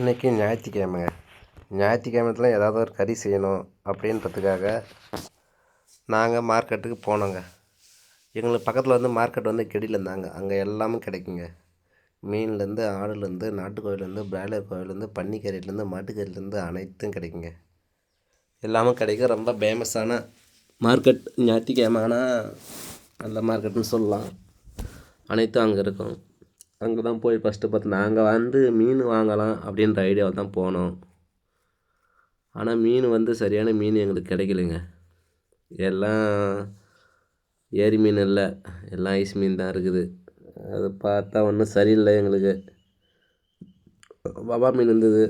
இன்றைக்கி ஞாயிற்றுக்கிழமைங்க ஞாயிற்றுக்கிழமத்துல ஏதாவது ஒரு கறி செய்யணும் அப்படின்றதுக்காக நாங்கள் மார்க்கெட்டுக்கு போனோங்க. எங்களுக்கு பக்கத்தில் வந்து மார்க்கெட் வந்து கெடியில் இருந்தாங்க. அங்கே எல்லாமே கிடைக்குங்க. மீன்லேருந்து ஆடுலேருந்து நாட்டுக்கோயிலேருந்து பிராய்லர் கோயிலேருந்து பன்னிக்கறிலேருந்து மாட்டுக்கறிலேருந்து அனைத்தும் கிடைக்குங்க. எல்லாமே கிடைக்கும் ரொம்ப ஃபேமஸான மார்க்கெட். ஞாயிற்றுக்கிழமை ஆனால் நல்ல மார்க்கெட்டுன்னு சொல்லலாம். அனைத்தும் அங்கே இருக்கும். அங்கே தான் போய் ஃபஸ்ட்டு பார்த்து நாங்கள் வந்து மீன் வாங்கலாம் அப்படின்ற ஐடியாவில் தான் போனோம். ஆனால் மீன் வந்து சரியான மீன் எங்களுக்கு கிடைக்கலைங்க. எல்லாம் ஏரி மீன் இல்லை. எல்லாம் ஐஸ் மீன் தான் இருக்குது. அது பார்த்தா ஒன்றும் சரியில்லை எங்களுக்கு. வவா மீன் இருந்தது.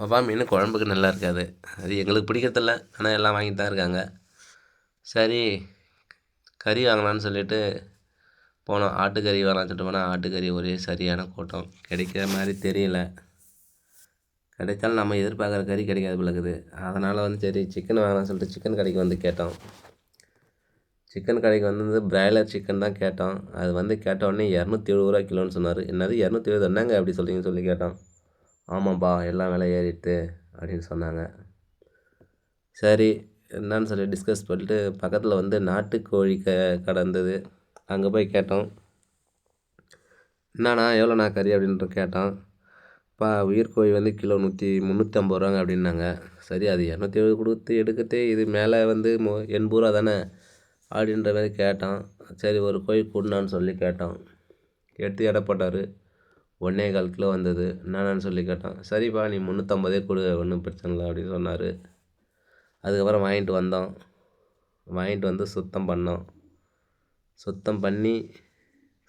வவா மீன் குழம்புக்கு நல்லா இருக்காது. அது எங்களுக்கு பிடிக்கிறதில்ல. ஆனால் எல்லாம் வாங்கிட்டு தான் இருக்காங்க. சரி கறி வாங்கலான்னு சொல்லிட்டு போனோம் ஆட்டுக்கறி வாங்கலாம்னு சொல்லிட்டு போனால் ஆட்டுக்கறி ஒரே சரியான கூட்டம். கிடைக்கிற மாதிரி தெரியல. கிடைச்சாலும் நம்ம எதிர்பார்க்குற கறி கிடைக்காது பிள்ளைக்குது அதனால் வந்து சரி சிக்கன் வாங்கலாம்னு சொல்லிட்டு சிக்கன் கடைக்கு வந்து கேட்டோம். சிக்கன் கடைக்கு வந்து பிராய்லர் சிக்கன் தான் கேட்டோம். அது வந்து கேட்ட உடனே இரநூத்தி எழுபது ரூபா கிலோன்னு சொன்னார். என்னது இரநூத்தி எழுபது என்னங்க அப்படி சொல்கிறீங்கன்னு சொல்லி கேட்டோம். ஆமாம்ப்பா எல்லாம் விலை ஏறிட்டு அப்படின்னு சொன்னாங்க. சரி என்னன்னு சொல்லி டிஸ்கஸ் பண்ணிட்டு பக்கத்தில் வந்து நாட்டுக்கோழி க கடந்தது அங்கே போய் கேட்டோம். என்னண்ணா எவ்வளோண்ணா கறி? அப்படின்ட்டு கேட்டோம். பா உயிர்கோழி வந்து கிலோ நூற்றி முந்நூற்றி ஐம்பது ரூபாங்க அப்படின்னாங்க. சரி அது இரநூத்தி எழுபது கொடுத்து எடுக்கத்தே இது மேலே வந்து மு எண்பது ரூபா தானே? அப்படின்ற மாதிரி கேட்டோம். சரி ஒரு கோழி கொடுனான்னு சொல்லி கேட்டோம். எடுத்து எடை போட்டார். ஒன்றே கால் கிலோ வந்தது. என்னென்னு சொல்லி கேட்டோம். சரிப்பா நீ முந்நூற்றம்பதே கொடு ஒன்றும் பிரச்சனை இல்லை அப்படின்னு சொன்னார். அதுக்கப்புறம் வாங்கிட்டு வந்தோம். வாங்கிட்டு வந்து சுத்தம் பண்ணோம். சுத்தம் பண்ணி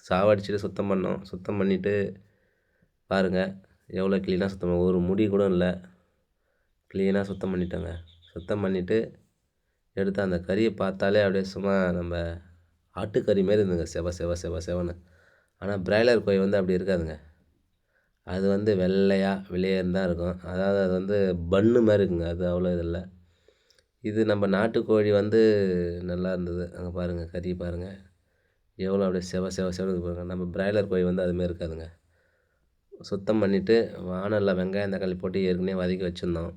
சாவடிச்சுட்டு சுத்தம் பண்ணோம். சுத்தம் பண்ணிவிட்டு பாருங்கள் எவ்வளோ க்ளீனாக சுத்தம் ஒரு முடி கூட இல்லை. க்ளீனாக சுத்தம் பண்ணிட்டோங்க. சுத்தம் பண்ணிவிட்டு எடுத்து அந்த கறியை பார்த்தாலே அப்படியே சும்மா நம்ம ஆட்டுக்கறி மாரி இருந்துங்க செவ செவ செவ செவன்னு. ஆனால் பிராய்லர் கோழி வந்து அப்படி இருக்காதுங்க. அது வந்து வெள்ளையாக வெளியேறு தான் இருக்கும். அதாவது அது வந்து பன்னு மாதிரி இருக்குங்க. அது அவ்வளோ இது இல்லை. இது நம்ம நாட்டுக்கோழி வந்து நல்லா இருந்தது. அங்கே பாருங்கள் கறி பாருங்கள் எவ்வளோ அப்படியே செவ செவ செவனுக்கு பாருங்கள் நம்ம பிராய்லர் கோழி வந்து அதுமாரி இருக்காதுங்க. சுத்தம் பண்ணிவிட்டு வானலில் வெங்காயம் தக்காளி போட்டு ஏற்கனவே வதக்கி வச்சுருந்தோம்.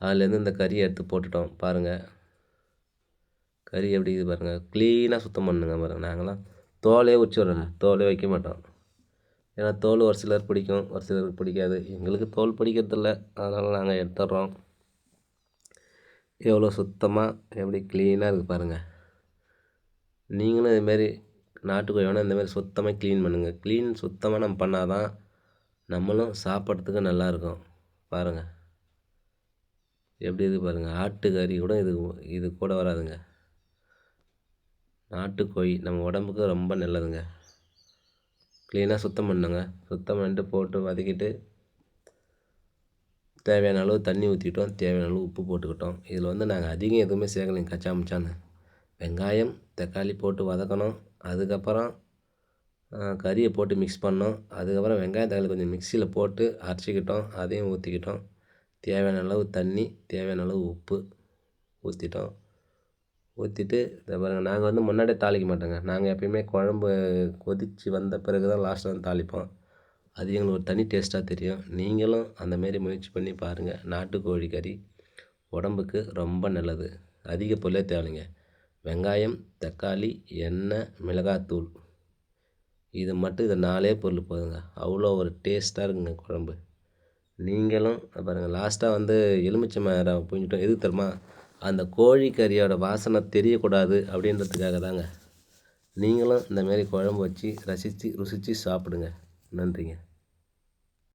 அதுலேருந்து இந்த கறியை எடுத்து போட்டுட்டோம். பாருங்கள் கறி எப்படி இது பாருங்கள் க்ளீனாக சுத்தம் பண்ணுங்க பாருங்கள் நாங்களாம் தோலே உரிச்சிடுறோங்க தோலே வைக்க மாட்டோம். ஏன்னா தோல் ஒரு சிலர் பிடிக்கும் ஒரு சிலருக்கு பிடிக்காது. எங்களுக்கு தோல் பிடிக்கிறதில்ல. அதனால் நாங்கள் எடுத்துடுறோம். எவ்வளோ சுத்தமாக எப்படி க்ளீனாக இருக்குது பாருங்கள் நீங்களும் இதுமாரி நாட்டுக்கோழி வேணால் இந்தமாதிரி சுத்தமாக க்ளீன் பண்ணுங்கள் க்ளீன் சுத்தமாக நம்ம பண்ணால் தான் நம்மளும் சாப்பிட்றதுக்கு நல்லாயிருக்கும் பாருங்கள் எப்படி இருக்குது பாருங்கள் ஆட்டுக்கறி கூட இது இது கூட வராதுங்க. நாட்டுக்கோழி நம்ம உடம்புக்கு ரொம்ப நல்லதுங்க. க்ளீனாக சுத்தம் பண்ணுங்க. சுத்தம் பண்ணிட்டு போட்டு வதக்கிட்டு தேவையான அளவு தண்ணி ஊற்றிக்கிட்டோம் தேவையான அளவு உப்பு போட்டுக்கிட்டோம். இதில் வந்து நாங்கள் அதிகம் எதுவுமே சேர்க்கலைங்க. கச்சா முச்சான்னு வெங்காயம் தக்காளி போட்டு வதக்கணும். அதுக்கப்புறம் கறியை போட்டு மிக்ஸ் பண்ணோம். அதுக்கப்புறம் வெங்காயம் தக்காளி கொஞ்சம் மிக்ஸியில் போட்டு அரைச்சிக்கிட்டோம். அதையும் ஊற்றிக்கிட்டோம் தேவையான அளவு தண்ணி தேவையான அளவு உப்பு ஊற்றிட்டோம் ஊற்றிட்டு இதை பாருங்கள் நாங்கள் வந்து முன்னாடியே தாளிக்க மாட்டோங்க. நாங்கள் எப்பயுமே குழம்பு கொதித்து வந்த பிறகு தான் லாஸ்ட்டில் வந்து தாளிப்போம். அது எங்களுக்கு ஒரு தனி டேஸ்ட்டாக தெரியும். நீங்களும் அந்தமாரி முயற்சி பண்ணி பாருங்கள் நாட்டுக்கோழி கறி உடம்புக்கு ரொம்ப நல்லது. அதிக பொருளே தேவைங்க வெங்காயம் தக்காளி எண்ணெய் மிளகாத்தூள் இது மட்டும் இது நாலே பொருள் போதுங்க. அவ்வளோ ஒரு டேஸ்ட்டாக இருக்குங்க குழம்பு. நீங்களும் பாருங்கள் லாஸ்ட்டாக வந்து எலுமிச்சை மரம் புழிஞ்சிட்டோம். எதுக்கு தெரியுமா? அந்த கோழிக்கறியோட வாசனை தெரியக்கூடாது அப்படின்றதுக்காக தாங்க. நீங்களும் இந்தமாரி குழம்பு வச்சு ரசித்து ருசித்து சாப்பிடுங்க. நன்றிங்க.